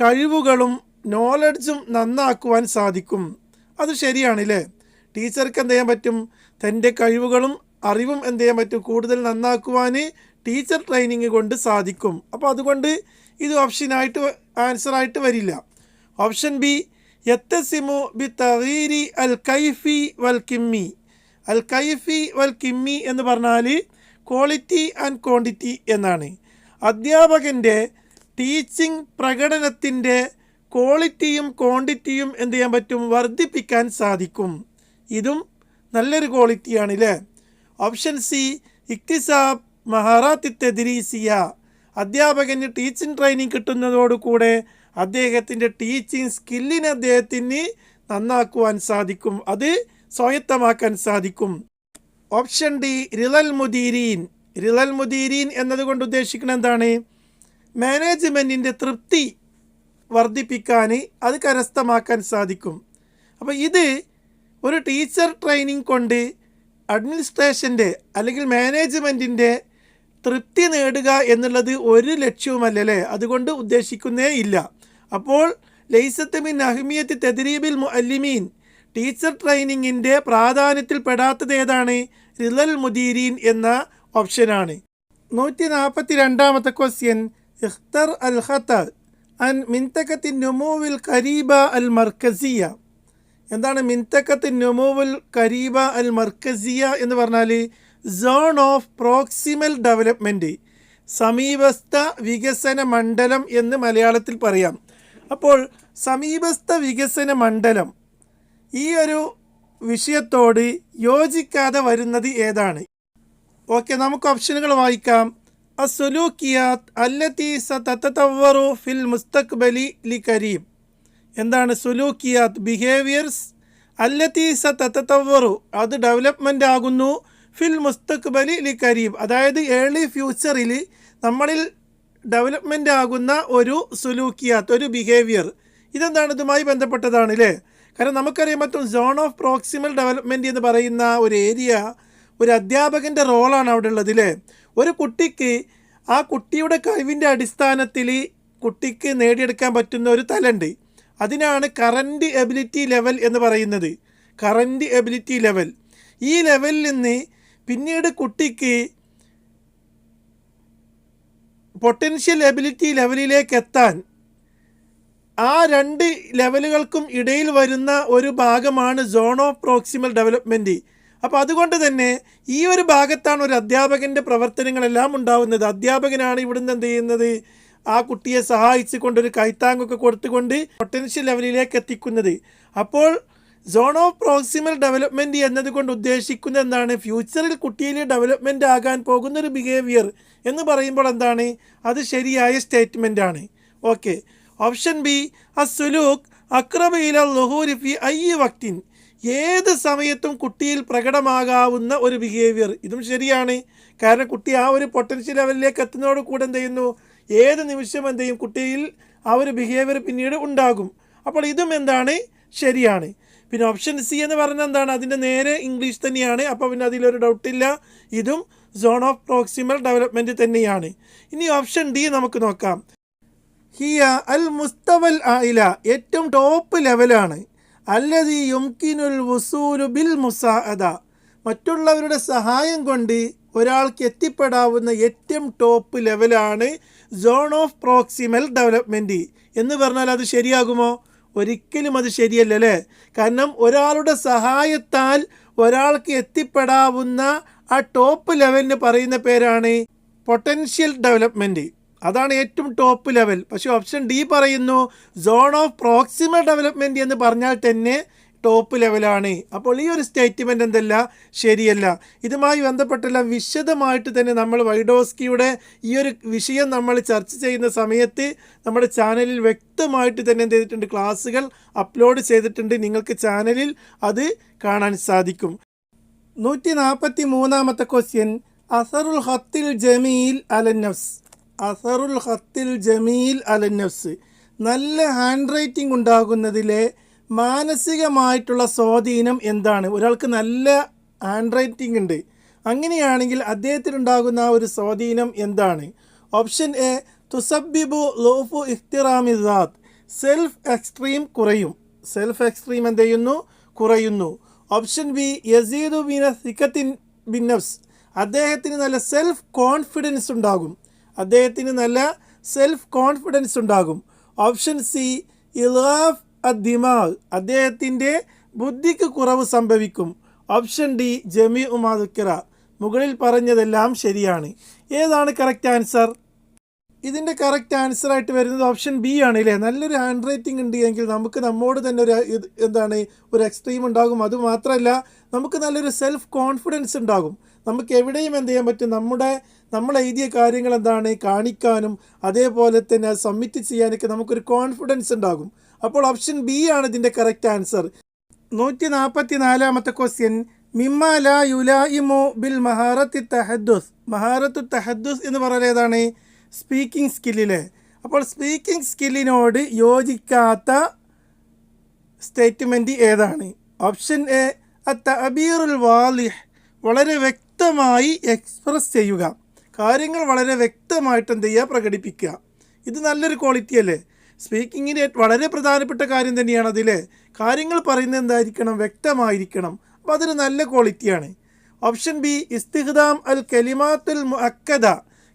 കഴിവുകളും നോളജും നന്നാക്കുവാൻ സാധിക്കും. അത് ശരിയാണല്ലേ? ടീച്ചർക്ക് എന്ത് ചെയ്യാൻ പറ്റും? തന്റെ കഴിവുകളും അറിവും എന്ത് ചെയ്യാൻ പറ്റും? കൂടുതൽ നന്നാക്കുവാൻ ടീച്ചർ ട്രെയിനിങ് കൊണ്ട് സാധിക്കും. അപ്പോൾ അതുകൊണ്ട് ഇത് ഓപ്ഷനായിട്ട് ആൻസറായിട്ട് വരില്ല. ഓപ്ഷൻ ബി യത്തസിമു ബി തഗീരി അൽ കൈഫി വൽ കിമ്മി അൽ കൈഫി വൽ കിമ്മി എന്ന് പറഞ്ഞാൽ ക്വാളിറ്റി ആൻഡ് ക്വാണ്ടിറ്റി എന്നാണ്. അധ്യാപകന്റെ ടീച്ചിങ് പ്രകടനത്തിന്റെ ക്വാളിറ്റിയും ക്വാണ്ടിറ്റിയും എന്ത് ചെയ്യാൻ പറ്റും? വർദ്ധിപ്പിക്കാൻ സാധിക്കും. ഇതും നല്ലൊരു ക്വാളിറ്റിയാണ് അല്ലേ ഓപ്ഷൻ സി ഇക്തിസാബ് മഹാറാത്തി തെദിരീസിയ അധ്യാപകന് ടീച്ചിങ് ട്രെയിനിങ് കിട്ടുന്നതോടുകൂടെ അദ്ദേഹത്തിന്റെ ടീച്ചിങ് സ്കില്ലിനെ അദ്ദേഹത്തിന് നന്നാക്കുവാൻ സാധിക്കും. അത് സ്വായത്തമാക്കാൻ സാധിക്കും. ഓപ്ഷൻ ഡി റിലൽ മുദീരീൻ റിലൽ മുദീരീൻ എന്നതുകൊണ്ട് ഉദ്ദേശിക്കുന്നത് എന്താണ്? മാനേജ്മെന്റിന്റെ തൃപ്തി വർദ്ധിപ്പിക്കാൻ അത് കരസ്ഥമാക്കാൻ സാധിക്കും. അപ്പോൾ ഇത് ഒരു ടീച്ചർ ട്രെയിനിങ് കൊണ്ട് അഡ്മിനിസ്ട്രേഷന്റെ അല്ലെങ്കിൽ മാനേജ്മെന്റിന്റെ തൃപ്തി നേടുക എന്നുള്ളത് ഒരു ലക്ഷ്യവുമല്ലേ അതുകൊണ്ട് ഉദ്ദേശിക്കുന്നേ ഇല്ല. അപ്പോൾ ലൈസത്ത് മിൻ അഹ്മിയത്ത് തെദ്രീബിൽ മുഅല്ലിമീൻ ടീച്ചർ ട്രെയിനിങ്ങിന്റെ പ്രാധാന്യത്തിൽ പെടാത്തത് ഏതാണ്? റിലൽ മുദീരീൻ എന്ന ഓപ്ഷനാണ്. നൂറ്റി നാൽപ്പത്തി രണ്ടാമത്തെ ക്വസ്റ്റ്യൻ ഇഖ്തർ അൽ ഖത്ത അൻ മിൻതക്കത്തിൻ നുമൂവിൽ കരീബ അൽ മർക്കസിയ. എന്താണ് മിൻതക്കത്തിൻ നുമൂവിൽ കരീബ അൽ മർക്കസിയ എന്ന് പറഞ്ഞാൽ? സോൺ ഓഫ് പ്രോക്സിമൽ ഡെവലപ്മെന്റ് സമീപസ്ഥ വികസന മണ്ഡലം എന്ന് മലയാളത്തിൽ പറയാം. അപ്പോൾ സമീപസ്ഥ വികസന മണ്ഡലം ഈ ഒരു വിഷയത്തോട് യോജിക്കാതെ വരുന്നത് ഏതാണ്? ഓക്കെ നമുക്ക് ഓപ്ഷനുകൾ വായിക്കാം. അസുലൂക്കിയാത്ത് അല്ലത്തി തത്തവറു ഫിൽ മുസ്തഖ്ബലി ലി കരീം. എന്താണ് സുലൂക്കിയാത്ത് ബിഹേവിയർസ് അല്ലത്തി തത്തവറു അത് ഡെവലപ്മെന്റ് ആകുന്നു ഫിൽ മുസ്തഖ്ബലി ലി കരീം. അതായത് ഏർലി ഫ്യൂച്ചറിൽ നമ്മളിൽ ഡെവലപ്മെന്റ് ആകുന്ന ഒരു സുലൂക്കിയാത്ത് ഒരു ബിഹേവിയർ ഇതെന്താണ്? ഇതുമായി ബന്ധപ്പെട്ടതാണ് അല്ലേ കാരണം നമുക്കറിയാൻ പറ്റും സോൺ ഓഫ് പ്രോക്സിമൽ ഡെവലപ്മെന്റ് എന്ന് പറയുന്ന ഒരു ഏരിയ ഒരു അധ്യാപകന്റെ റോളാണ് അവിടെ ഉള്ളത് അല്ലേ ഒരു കുട്ടിക്ക് ആ കുട്ടിയുടെ കഴിവിന്റെ അടിസ്ഥാനത്തിൽ കുട്ടിക്ക് നേടിയെടുക്കാൻ പറ്റുന്ന ഒരു തലണ്ട് അതിനാണ് കറന്റ് എബിലിറ്റി ലെവൽ എന്ന് പറയുന്നത്. കറന്റ് എബിലിറ്റി ലെവൽ ഈ ലെവലിൽ നിന്ന് പിന്നീട് കുട്ടിക്ക് പൊട്ടൻഷ്യൽ എബിലിറ്റി ലെവലിലേക്ക് എത്താൻ ആ രണ്ട് ലെവലുകൾക്കും ഇടയിൽ വരുന്ന ഒരു ഭാഗമാണ് സോൺ ഓഫ് പ്രോക്സിമൽ ഡെവലപ്മെന്റ് അപ്പോൾ അതുകൊണ്ട് തന്നെ ഈ ഒരു ഭാഗത്താണ് ഒരു അധ്യാപകന്റെ പ്രവർത്തനങ്ങളെല്ലാം ഉണ്ടാവുന്നത്. അധ്യാപകനാണ് ഇവിടുന്ന് എന്ത് ചെയ്യുന്നത്? ആ കുട്ടിയെ സഹായിച്ചുകൊണ്ട് ഒരു കൈത്താങ്ങൊക്കെ കൊടുത്തുകൊണ്ട് പൊട്ടൻഷ്യൽ ലെവലിലേക്ക് എത്തിക്കുന്നത്. അപ്പോൾ സോൺ ഓഫ് പ്രോക്സിമൽ ഡെവലപ്മെന്റ് എന്നതുകൊണ്ട് ഉദ്ദേശിക്കുന്നത് എന്താണ്? ഫ്യൂച്ചറിൽ കുട്ടിയിൽ ഡെവലപ്മെന്റ് ആകാൻ പോകുന്ന ഒരു ബിഹേവിയർ എന്ന് പറയുമ്പോൾ എന്താണ്? അത് ശരിയായ സ്റ്റേറ്റ്മെന്റ് ആണ്. ഓക്കെ ഓപ്ഷൻ ബി അസുലൂക്ക് സുലൂക്ക് അക്രമീല ലഹൂരിഫി അയ്യ വക്തിൻ. ഏത് സമയത്തും കുട്ടിയിൽ പ്രകടമാകാവുന്ന ഒരു ബിഹേവിയർ ഇതും ശരിയാണ്. കാരണം കുട്ടി ആ ഒരു പൊട്ടൻഷ്യൽ ലെവലിലേക്ക് എത്തുന്നതോട് കൂടെ എന്ത് ചെയ്യുന്നു? ഏത് നിമിഷം എന്ത് ചെയ്യും? കുട്ടിയിൽ ആ ഒരു ബിഹേവിയർ പിന്നീട് ഉണ്ടാകും. അപ്പോൾ ഇതും എന്താണ്? ശരിയാണ്. പിന്നെ ഓപ്ഷൻ സി എന്ന് പറഞ്ഞാൽ എന്താണ്? അതിന്റെ നേരെ ഇംഗ്ലീഷ് തന്നെയാണ്. അപ്പോൾ പിന്നെ അതിലൊരു ഡൗട്ടില്ല ഇതും സോൺ ഓഫ് പ്രോക്സിമൽ ഡെവലപ്മെന്റ് തന്നെയാണ്. ഇനി ഓപ്ഷൻ ഡി നമുക്ക് നോക്കാം. ഹിയ അൽ മുസ്തവൽ ആയില ഏറ്റവും ടോപ്പ് ലെവലാണ് അല്ലതി യുംകിനുൽ വസൂലു ബിൽ മുസാഅദ. മറ്റുള്ളവരുടെ സഹായം കൊണ്ട് ഒരാൾക്ക് എത്തിപ്പെടാവുന്ന ഏറ്റവും ടോപ്പ് ലെവലാണ് സോൺ ഓഫ് പ്രോക്സിമൽ ഡെവലപ്മെന്റ് എന്ന് പറഞ്ഞാൽ അത് ശരിയാകുമോ? ഒരിക്കലും അത് ശരിയല്ല അല്ലേ? കാരണം ഒരാളുടെ സഹായത്താൽ ഒരാൾക്ക് എത്തിപ്പെടാവുന്ന ആ ടോപ്പ് ലെവലിന് പറയുന്ന പേരാണ് പൊട്ടൻഷ്യൽ ഡെവലപ്മെന്റ് അതാണ് ഏറ്റവും ടോപ്പ് ലെവൽ പക്ഷേ ഓപ്ഷൻ ഡി പറയുന്നു സോൺ ഓഫ് പ്രോക്സിമൽ ഡെവലപ്മെന്റ് എന്ന് പറഞ്ഞാൽ തന്നെ ടോപ്പ് ലെവലാണ് അപ്പോൾ ഈ ഒരു സ്റ്റേറ്റ്മെന്റ് എന്തല്ല? ശരിയല്ല. ഇതുമായി ബന്ധപ്പെട്ടല്ല വിശദമായിട്ട് തന്നെ നമ്മൾ വൈഡോസ്കിയുടെ ഈ ഒരു വിഷയം നമ്മൾ ചർച്ച ചെയ്യുന്ന സമയത്ത് നമ്മുടെ ചാനലിൽ വ്യക്തമായിട്ട് തന്നെ എന്ത് ചെയ്തിട്ടുണ്ട്? ക്ലാസ്സുകൾ അപ്ലോഡ് ചെയ്തിട്ടുണ്ട്. നിങ്ങൾക്ക് ചാനലിൽ അത് കാണാൻ സാധിക്കും. നൂറ്റി നാൽപ്പത്തി മൂന്നാമത്തെ ക്വസ്റ്റ്യൻ അസറുൽ ഹത്തിൽ ജമീൽ അലന്നഫ്സ് അസറുൽ ഹത്തിൽ ജമീൽ അലന്നഫ്സ് നല്ല ഹാൻഡ് റൈറ്റിംഗ് ഉണ്ടാകുന്നതിലെ മാനസികമായിട്ടുള്ള സ്വാധീനം എന്താണ്? ഒരാൾക്ക് നല്ല ഹാൻഡ് റൈറ്റിംഗ് ഉണ്ട്. അങ്ങനെയാണെങ്കിൽ അദ്ദേഹത്തിനുണ്ടാകുന്ന ആ ഒരു സ്വാധീനം എന്താണ്? ഓപ്ഷൻ എ തുസബിബു ലോഫു ഇഖ്തിറാമിസാദ് സെൽഫ് എക്സ്ട്രീം കുറയും. സെൽഫ് എക്സ്ട്രീം എന്ത് ചെയ്യുന്നു? കുറയുന്നു. ഓപ്ഷൻ ബി യസീദു ബിന സിക്കത്തിൻ ബിന്നഫ്സ് അദ്ദേഹത്തിന് നല്ല സെൽഫ് കോൺഫിഡൻസ് ഉണ്ടാകും. അദ്ദേഹത്തിന് നല്ല സെൽഫ് കോൺഫിഡൻസ് ഉണ്ടാകും. ഓപ്ഷൻ സി ഇലാഫ് അദ്ദിമാഗ് അദ്ദേഹത്തിന്റെ ബുദ്ധിക്ക് കുറവ് സംഭവിക്കും. ഓപ്ഷൻ ഡി ജമി ഉമാദുക്കിറ മുകളിൽ പറഞ്ഞതെല്ലാം ശരിയാണ്. ഏതാണ് കറക്റ്റ് ആൻസർ ഇതിന്റെ കറക്റ്റ് ആൻസർ ആയിട്ട് വരുന്നത് ഓപ്ഷൻ ബി ആണ് അല്ലേ? നല്ലൊരു ഹാൻഡ് റൈറ്റിംഗ് ഉണ്ട് എങ്കിൽ നമുക്ക് നമ്മോട് തന്നെ ഒരു എന്താണ് ഒരു എക്സ്ട്രീം ഉണ്ടാകും. അതുമാത്രമല്ല നമുക്ക് നല്ലൊരു സെൽഫ് കോൺഫിഡൻസ് ഉണ്ടാകും. നമുക്ക് എവിടെയും എന്ത് ചെയ്യാൻ പറ്റും? നമ്മുടെ നമ്മൾ എഴുതിയ കാര്യങ്ങൾ എന്താണ് കാണിക്കാനും അതേപോലെ തന്നെ അത് സബ്മിറ്റ് ചെയ്യാനൊക്കെ നമുക്കൊരു കോൺഫിഡൻസ് ഉണ്ടാകും. അപ്പോൾ ഓപ്ഷൻ ബി ആണ് ഇതിന്റെ കറക്റ്റ് ആൻസർ നൂറ്റി നാൽപ്പത്തി നാലാമത്തെ ക്വസ്റ്റ്യൻ മിമ്മ ലാ ബിൽ മഹാറത്തി തഹദ്ദുസ്. മഹാറത്തു തഹദ്ദുസ് എന്ന് പറയുന്നത് ഏതാണ്? സ്പീക്കിംഗ് സ്കില്ലിലെ അപ്പോൾ സ്പീക്കിംഗ് സ്കില്ലിനോട് യോജിക്കാത്ത സ്റ്റേറ്റ്മെന്റ് ഏതാണ്? ഓപ്ഷൻ എ അബീറുൽ വാലിഹ്. വളരെ വ്യക്തമായി എക്സ്പ്രസ് ചെയ്യുക. കാര്യങ്ങൾ വളരെ വ്യക്തമായിട്ട് എന്ത് ചെയ്യുക? പ്രകടിപ്പിക്കുക. ഇത് നല്ലൊരു ക്വാളിറ്റി അല്ലേ? സ്പീക്കിങ്ങിന് വളരെ പ്രധാനപ്പെട്ട കാര്യം തന്നെയാണ് അതിൽ കാര്യങ്ങൾ പറയുന്നത് എന്തായിരിക്കണം വ്യക്തമായിരിക്കണം. അപ്പോൾ അതൊരു നല്ല ക്വാളിറ്റിയാണ്. ഓപ്ഷൻ ബി ഇസ്തിഹ്ദാം അൽ കലിമാത്തുൽ മുഅക്കദ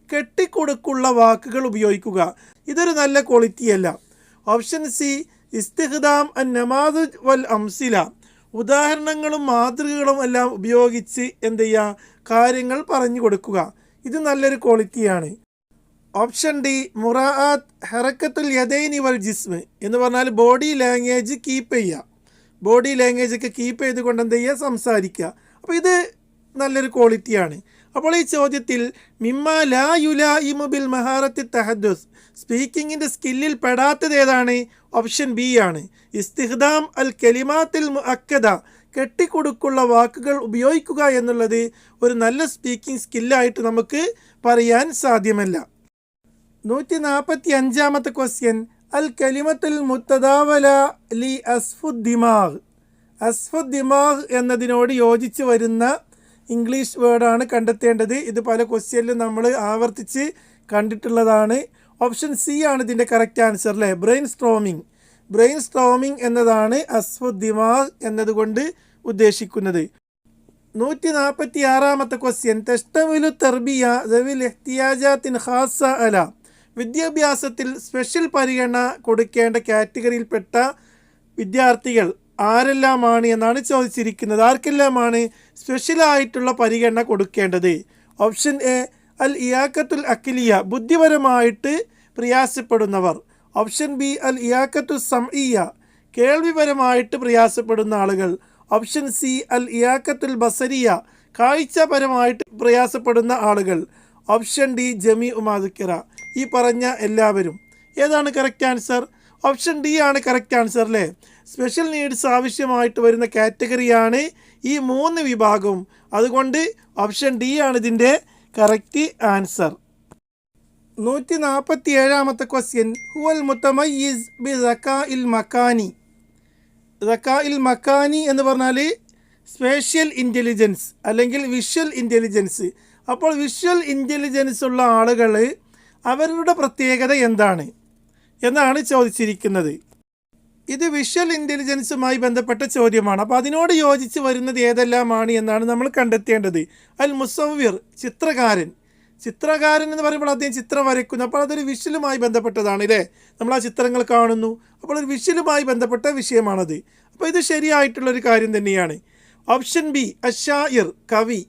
കെട്ടിക്കൊടുക്കുള്ള വാക്കുകൾ ഉപയോഗിക്കുക. ഇതൊരു നല്ല ക്വാളിറ്റിയല്ല. ഓപ്ഷൻ സി ഇസ്തിഹ്ദാം അൻ നമാദ് വൽ അംസില ഉദാഹരണങ്ങളും മാതൃകകളും എല്ലാം ഉപയോഗിച്ച് എന്ത് ചെയ്യുക? കാര്യങ്ങൾ പറഞ്ഞു കൊടുക്കുക. ഇത് നല്ലൊരു ക്വാളിറ്റിയാണ്. ഓപ്ഷൻ ഡി മുറാത്ത് ഹെറക്കത്തുൽ യദൈനി വൽ ജിസ്മ് എന്ന് പറഞ്ഞാൽ ബോഡി ലാംഗ്വേജ് കീപ്പ് ചെയ്യുക. ബോഡി ലാംഗ്വേജ് ഒക്കെ കീപ്പ് ചെയ്തുകൊണ്ട് എന്ത് ചെയ്യുക? സംസാരിക്കുക. അപ്പോൾ ഇത് നല്ലൊരു ക്വാളിറ്റിയാണ്. അപ്പോൾ ഈ ചോദ്യത്തിൽ മിമ്മ ലാ യുലാ ഇമു ബിൽ മഹാറത്തി തഹദ്ദുസ് സ്പീക്കിങ്ങിന്റെ സ്കില്ലിൽ പെടാത്തത് ഏതാണ്? ഓപ്ഷൻ ബി ആണ്. ഇസ്തിഹ്ദാം അൽ കലിമാത്തിൽ അക്കദ കെട്ടിക്കൊടുക്കുള്ള വാക്കുകൾ ഉപയോഗിക്കുക എന്നുള്ളത് ഒരു നല്ല സ്പീക്കിംഗ് സ്കില്ലായിട്ട് നമുക്ക് പറയാൻ സാധ്യമല്ല. നൂറ്റി നാൽപ്പത്തി അഞ്ചാമത്തെ ക്വസ്റ്റ്യൻ അൽ കലിമത്തുൽ മുത്തദാവല ലി അസ്ഫുദ്ദിമാഗ്. അസ്ഫുദ്ദിമാഗ് അസ്ഫുദ് ദിമാഗ് എന്നതിനോട് യോജിച്ച് വരുന്ന ഇംഗ്ലീഷ് വേർഡാണ് കണ്ടെത്തേണ്ടത്. ഇത് പല ക്വസ്റ്റ്യനിലും നമ്മൾ ആവർത്തിച്ച് കണ്ടിട്ടുള്ളതാണ്. ഓപ്ഷൻ സി ആണ് ഇതിന്റെ കറക്റ്റ് ആൻസർ അല്ലേ ബ്രെയിൻ സ്ട്രോമിങ് ബ്രെയിൻ സ്ട്രോമിങ് എന്നതാണ് അസ്ഫുദ്ദിമാഗ് എന്നതുകൊണ്ട് ഉദ്ദേശിക്കുന്നത്. നൂറ്റി നാൽപ്പത്തി ആറാമത്തെ ക്വസ്റ്റ്യൻ തെഷ്ടവിലു തെർബിയ ദവിൽ എഹ്തിയാജാത്തിൻ ഹാസ അല. വിദ്യാഭ്യാസത്തിൽ സ്പെഷ്യൽ പരിഗണന കൊടുക്കേണ്ട കാറ്റഗറിയിൽപ്പെട്ട വിദ്യാർത്ഥികൾ ആരെല്ലാമാണ് എന്നാണ് ചോദിച്ചിരിക്കുന്നത്. ആർക്കെല്ലാമാണ് സ്പെഷ്യലായിട്ടുള്ള പരിഗണന കൊടുക്കേണ്ടത്? ഓപ്ഷൻ എ അൽ ഇയാക്കത്തുൽ അക്കിലിയ ബുദ്ധിപരമായിട്ട് പ്രയാസപ്പെടുന്നവർ. ഓപ്ഷൻ ബി അൽ ഇയാക്കത്തുൽ സംഇയ കേൾവിപരമായിട്ട് പ്രയാസപ്പെടുന്ന ആളുകൾ. ഓപ്ഷൻ സി അൽ ഇയാക്കത്തുൽ ബസരിയ കാഴ്ചപരമായിട്ട് പ്രയാസപ്പെടുന്ന ആളുകൾ. ഓപ്ഷൻ ഡി ജമി ഉമാദിക്കറ ഈ പറഞ്ഞ എല്ലാവരും. ഏതാണ് കറക്റ്റ് ആൻസർ ഓപ്ഷൻ ഡി ആണ് കറക്റ്റ് ആൻസർ അല്ലേ സ്പെഷ്യൽ നീഡ്സ് ആവശ്യമായിട്ട് വരുന്ന കാറ്റഗറിയാണ് ഈ മൂന്ന് വിഭാഗവും അതുകൊണ്ട് ഓപ്ഷൻ ഡി ആണ് ഇതിന്റെ കറക്റ്റ് ആൻസർ നൂറ്റി നാൽപ്പത്തി ഏഴാമത്തെ ക്വസ്റ്റ്യൻ ഹുവൽ മുത്തമയ്യിസ് ബി റക്കാ ഇൽ മക്കാനി റക്കാ ഇൽ മക്കാനി എന്ന് പറഞ്ഞാൽ സ്പേഷ്യൽ ഇന്റലിജൻസ് അല്ലെങ്കിൽ വിഷ്വൽ ഇന്റലിജൻസ് അപ്പോൾ വിഷ്വൽ ഇന്റലിജൻസ് ഉള്ള ആളുകൾ അവരുടെ പ്രത്യേകത എന്താണ്? എന്നാണ് ചോദിച്ചിരിക്കുന്നത്. ഇത് വിഷ്വൽ ഇന്റലിജൻസുമായി ബന്ധപ്പെട്ട ചോദ്യമാണ്. അപ്പോൾ അതിനോട് യോജിച്ച് വരുന്നത് ഏതെല്ലാമാണ് എന്നാണ് നമ്മൾ കണ്ടെത്തേണ്ടത്. അൽ മുസവ്വിർ ചിത്രകാരൻ. ചിത്രകാരൻ എന്ന് പറയുമ്പോൾ അദ്ദേഹം ചിത്രം വരയ്ക്കുന്നു. അപ്പോൾ അതൊരു വിഷ്വലുമായി ബന്ധപ്പെട്ടതാണ് അല്ലേ? നമ്മൾ ആ ചിത്രങ്ങൾ കാണുന്നു. അപ്പോൾ ഒരു വിഷ്വലുമായി ബന്ധപ്പെട്ട വിഷയമാണത്. അപ്പോൾ ഇത് ശരിയായിട്ടുള്ളൊരു കാര്യം തന്നെയാണ്. ഓപ്ഷൻ ബി അഷായിർ കവി.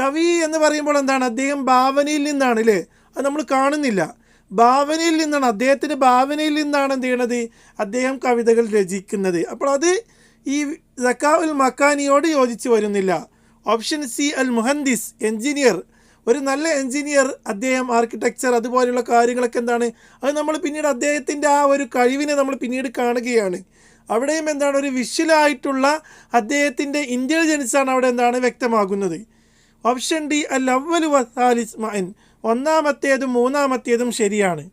കവി എന്ന് പറയുമ്പോൾ എന്താണ്? അദ്ദേഹം ഭാവനയിൽ നിന്നാണ് അല്ലേ? അത് നമ്മൾ കാണുന്നില്ല. ഭാവനയിൽ നിന്നാണ് അദ്ദേഹത്തിന്റെ ഭാവനയിൽ നിന്നാണ് എന്ത് ചെയ്യണത്? അദ്ദേഹം കവിതകൾ രചിക്കുന്നത്. അപ്പോൾ അത് ഈ സക്കാവുൽ മക്കാനിയോട് യോജിച്ച് വരുന്നില്ല. ഓപ്ഷൻ സി അൽ മുഹന്ദിസ് എഞ്ചിനീയർ ഒരു നല്ല എഞ്ചിനീയർ അദ്ദേഹം ആർക്കിടെക്ചർ അതുപോലെയുള്ള കാര്യങ്ങളൊക്കെ എന്താണ്? അത് നമ്മൾ പിന്നീട് അദ്ദേഹത്തിന്റെ ആ ഒരു കഴിവിനെ നമ്മൾ പിന്നീട് കാണുകയാണ്. അവിടെയും എന്താണ്? ഒരു വിഷ്വലായിട്ടുള്ള അദ്ദേഹത്തിന്റെ ഇന്റലിജൻസാണ് അവിടെ എന്താണ് വ്യക്തമാകുന്നത്. ഓപ്ഷൻ ഡി അൽ അവൽ വസാലിസ് മൈൻ ഒന്നാമത്തേതും മൂന്നാമത്തേതും ശരിയാണ്.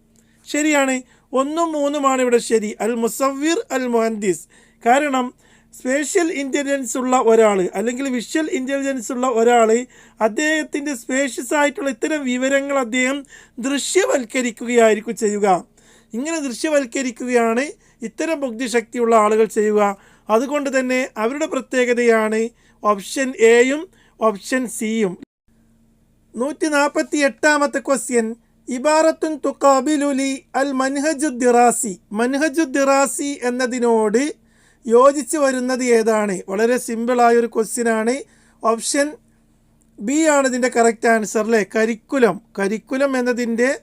ശരിയാണ്. ഒന്നും മൂന്നുമാണ് ഇവിടെ ശരി. അൽ മുസവ്വിർ അൽ മുഹന്ദിസ് കാരണം സ്പേഷ്യൽ ഇന്റലിജൻസ് ഉള്ള ഒരാൾ അല്ലെങ്കിൽ വിഷ്വൽ ഇന്റലിജൻസ് ഉള്ള ഒരാൾ അദ്ദേഹത്തിന്റെ സ്പേഷ്യസ് ആയിട്ടുള്ള ഇത്തരം വിവരങ്ങൾ അദ്ദേഹം ദൃശ്യവൽക്കരിക്കുകയായിരിക്കും ചെയ്യുക. ഇങ്ങനെ ദൃശ്യവൽക്കരിക്കുകയാണ് ഇത്തരം ബുദ്ധിശക്തിയുള്ള ആളുകൾ ചെയ്യുക. അതുകൊണ്ട് തന്നെ അവരുടെ പ്രത്യേകതയാണ് ഓപ്ഷൻ എയും ഓപ്ഷൻ സിയും. നൂറ്റി നാൽപ്പത്തി എട്ടാമത്തെ ക്വസ്റ്റ്യൻ ഇബാറത്തുൻ തുക്കാബിലുലി അൽ മൻഹജു ദിറാസി. മൻഹജു ദിറാസി എന്നതിനോട് യോജിച്ച് വരുന്നത് ഏതാണ്? വളരെ സിമ്പിളായ ഒരു ക്വസ്റ്റ്യനാണ് ഓപ്ഷൻ ബി ആണ് ഇതിന്റെ കറക്റ്റ് ആൻസർ അല്ലേ കരിക്കുലം. കരിക്കുലം എന്നതിന്റെ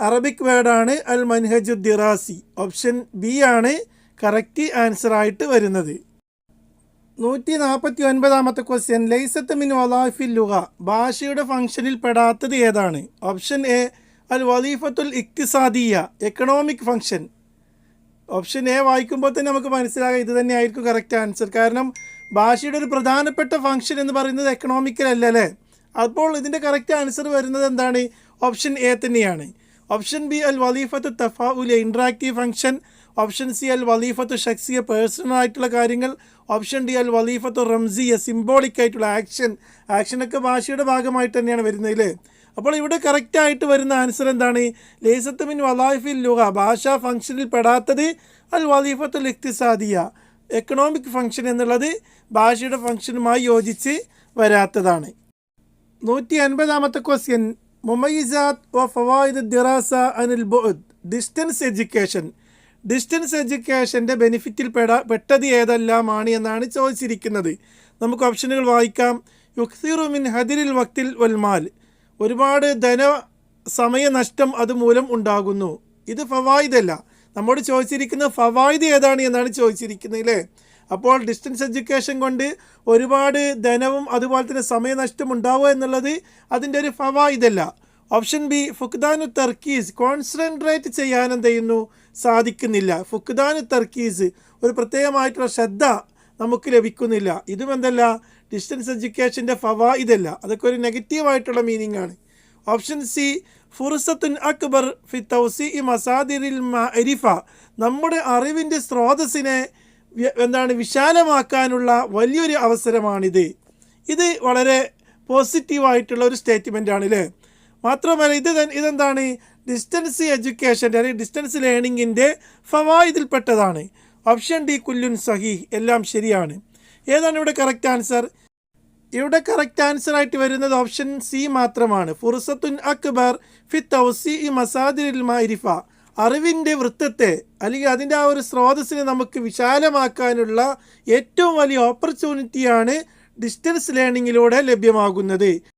അറബിക് വേർഡാണ് അൽ മൻഹജു ദിറാസി. ഓപ്ഷൻ ബി ആണ് കറക്റ്റ് ആൻസർ ആയിട്ട് വരുന്നത്. നൂറ്റി നാൽപ്പത്തി ഒൻപതാമത്തെ ക്വസ്റ്റ്യൻ ലൈസത്ത് മിൻ വലാഫിൽ ലുഹ ഭാഷയുടെ ഫംഗ്ഷനിൽ പെടാത്തത് ഏതാണ്? ഓപ്ഷൻ എ അൽ വലീഫത്തുൽ ഇക്തിസാദിയ എക്കണോമിക് ഫംഗ്ഷൻ ഓപ്ഷൻ എ വായിക്കുമ്പോൾ തന്നെ നമുക്ക് മനസ്സിലാകാം ഇത് തന്നെയായിരിക്കും കറക്റ്റ് ആൻസർ കാരണം ഭാഷയുടെ ഒരു പ്രധാനപ്പെട്ട ഫംഗ്ഷൻ എന്ന് പറയുന്നത് എക്കണോമിക്കൽ അല്ല അപ്പോൾ ഇതിന്റെ കറക്റ്റ് ആൻസർ വരുന്നത് എന്താണ്? ഓപ്ഷൻ എ തന്നെയാണ്. ഓപ്ഷൻ ബി അൽ വലീഫത്ത് തഫാഉൽ ഇൻട്രാക്റ്റീവ് ഫംഗ്ഷൻ ഓപ്ഷൻ സി അൽ വലീഫത്ത് ഷക്സിയ പേഴ്സണൽ ആയിട്ടുള്ള കാര്യങ്ങൾ. ഓപ്ഷൻ ഡി അൽ വലീഫത്ത് റംസിയ സിംബോളിക് ആയിട്ടുള്ള ആക്ഷൻ ആക്ഷനൊക്കെ ഭാഷയുടെ ഭാഗമായിട്ട് തന്നെയാണ് വരുന്നത് അല്ലേ അപ്പോൾ ഇവിടെ കറക്റ്റായിട്ട് വരുന്ന ആൻസർ എന്താണ്? ലേസത്ത് മിൻ വലായിഫിൽ ലുഹ ഭാഷാ ഫംഗ്ഷനിൽ പെടാത്തത് അൽ വലീഫത്തുൽ ഇഖ്തിസാദിയ എക്കണോമിക് ഫംഗ്ഷൻ എന്നുള്ളത് ഭാഷയുടെ ഫംഗ്ഷനുമായി യോജിച്ച് വരാത്തതാണ്. നൂറ്റി അൻപതാമത്തെ ക്വസ്റ്റ്യൻ മുമൈസാത്ത് ഓ ഫവായിദ് ദിറാസ അനിൽ ബോദ് ഡിസ്റ്റൻസ് എഡ്യൂക്കേഷൻ ഡിസ്റ്റൻസ് എഡ്യൂക്കേഷന്റെ ബെനിഫിറ്റിൽ പെടാ പെട്ടത് ഏതെല്ലാമാണ് എന്നാണ് ചോദിച്ചിരിക്കുന്നത്. നമുക്ക് ഓപ്ഷനുകൾ വായിക്കാം. യുക്സിറു മിൻ ഹദിരിൽ വക്തിൽ വൽമാൽ ഒരുപാട് ധന സമയ നഷ്ടം അതുമൂലം ഉണ്ടാകുന്നു. ഇത് ഫവായിദല്ല. നമ്മോട് ചോദിച്ചിരിക്കുന്ന ഫവായിദ് ഏതാണ് എന്നാണ് ചോദിച്ചിരിക്കുന്നത് അല്ലേ അപ്പോൾ ഡിസ്റ്റൻസ് എഡ്യൂക്കേഷൻ കൊണ്ട് ഒരുപാട് ധനവും അതുപോലെ തന്നെ സമയനഷ്ടം ഉണ്ടാവുക എന്നുള്ളത് അതിന്റെ ഒരു ഫവായിദല്ല. ഓപ്ഷൻ ബി ഫുക്ദാനു തർക്കീസ്. കോൺസെൻട്രേറ്റ് ചെയ്യാൻ ചെയ്യുന്നു? സാധിക്കുന്നില്ല. ഫുക്ദാന് തർക്കീസ് ഒരു പ്രത്യേകമായിട്ടുള്ള ശ്രദ്ധ നമുക്ക് ലഭിക്കുന്നില്ല. ഇതും എന്തല്ല? ഡിസ്റ്റൻസ് എഡ്യൂക്കേഷന്റെ ഫവാ ഇതല്ല അതൊക്കെ ഒരു നെഗറ്റീവായിട്ടുള്ള മീനിങ് ആണ്. ഓപ്ഷൻ സി ഫുർസത്തുൻ അക്ബർ ഫി തൗസി ഇ മസാദിറിൽ മരിഫ നമ്മുടെ അറിവിന്റെ സ്രോതസ്സിനെ എന്താണ് വിശാലമാക്കാനുള്ള വലിയൊരു അവസരമാണിത്. ഇത് വളരെ പോസിറ്റീവായിട്ടുള്ള ഒരു സ്റ്റേറ്റ്മെന്റ് ആണ് അല്ലേ മാത്രമല്ല ഇത് ഇതെന്താണ്? ഡിസ്റ്റൻസ് എഡ്യൂക്കേഷന്റെ അല്ലെങ്കിൽ ഡിസ്റ്റൻസ് ലേണിങ്ങിന്റെ ഫവായിദിൽപ്പെട്ടതാണ്. ഓപ്ഷൻ ഡി കുല്ലുൻ സഹി എല്ലാം ശരിയാണ്. ഏതാണ് ഇവിടെ കറക്റ്റ് ആൻസർ ഇവിടെ കറക്റ്റ് ആൻസർ ആയിട്ട് വരുന്നത് ഓപ്ഷൻ സി മാത്രമാണ്. ഫുർസത്തുൻ അക്ബർ ഫി തൗസി മസാദിൽ മാരിഫ. അറിവിന്റെ വൃത്തത്തെ അല്ലെങ്കിൽ അതിന്റെ ആ ഒരു സ്രോതസ്സിനെ നമുക്ക് വിശാലമാക്കാനുള്ള ഏറ്റവും വലിയ ഓപ്പർച്യൂണിറ്റിയാണ് ഡിസ്റ്റൻസ് ലേണിങ്ങിലൂടെ ലഭ്യമാകുന്നത്.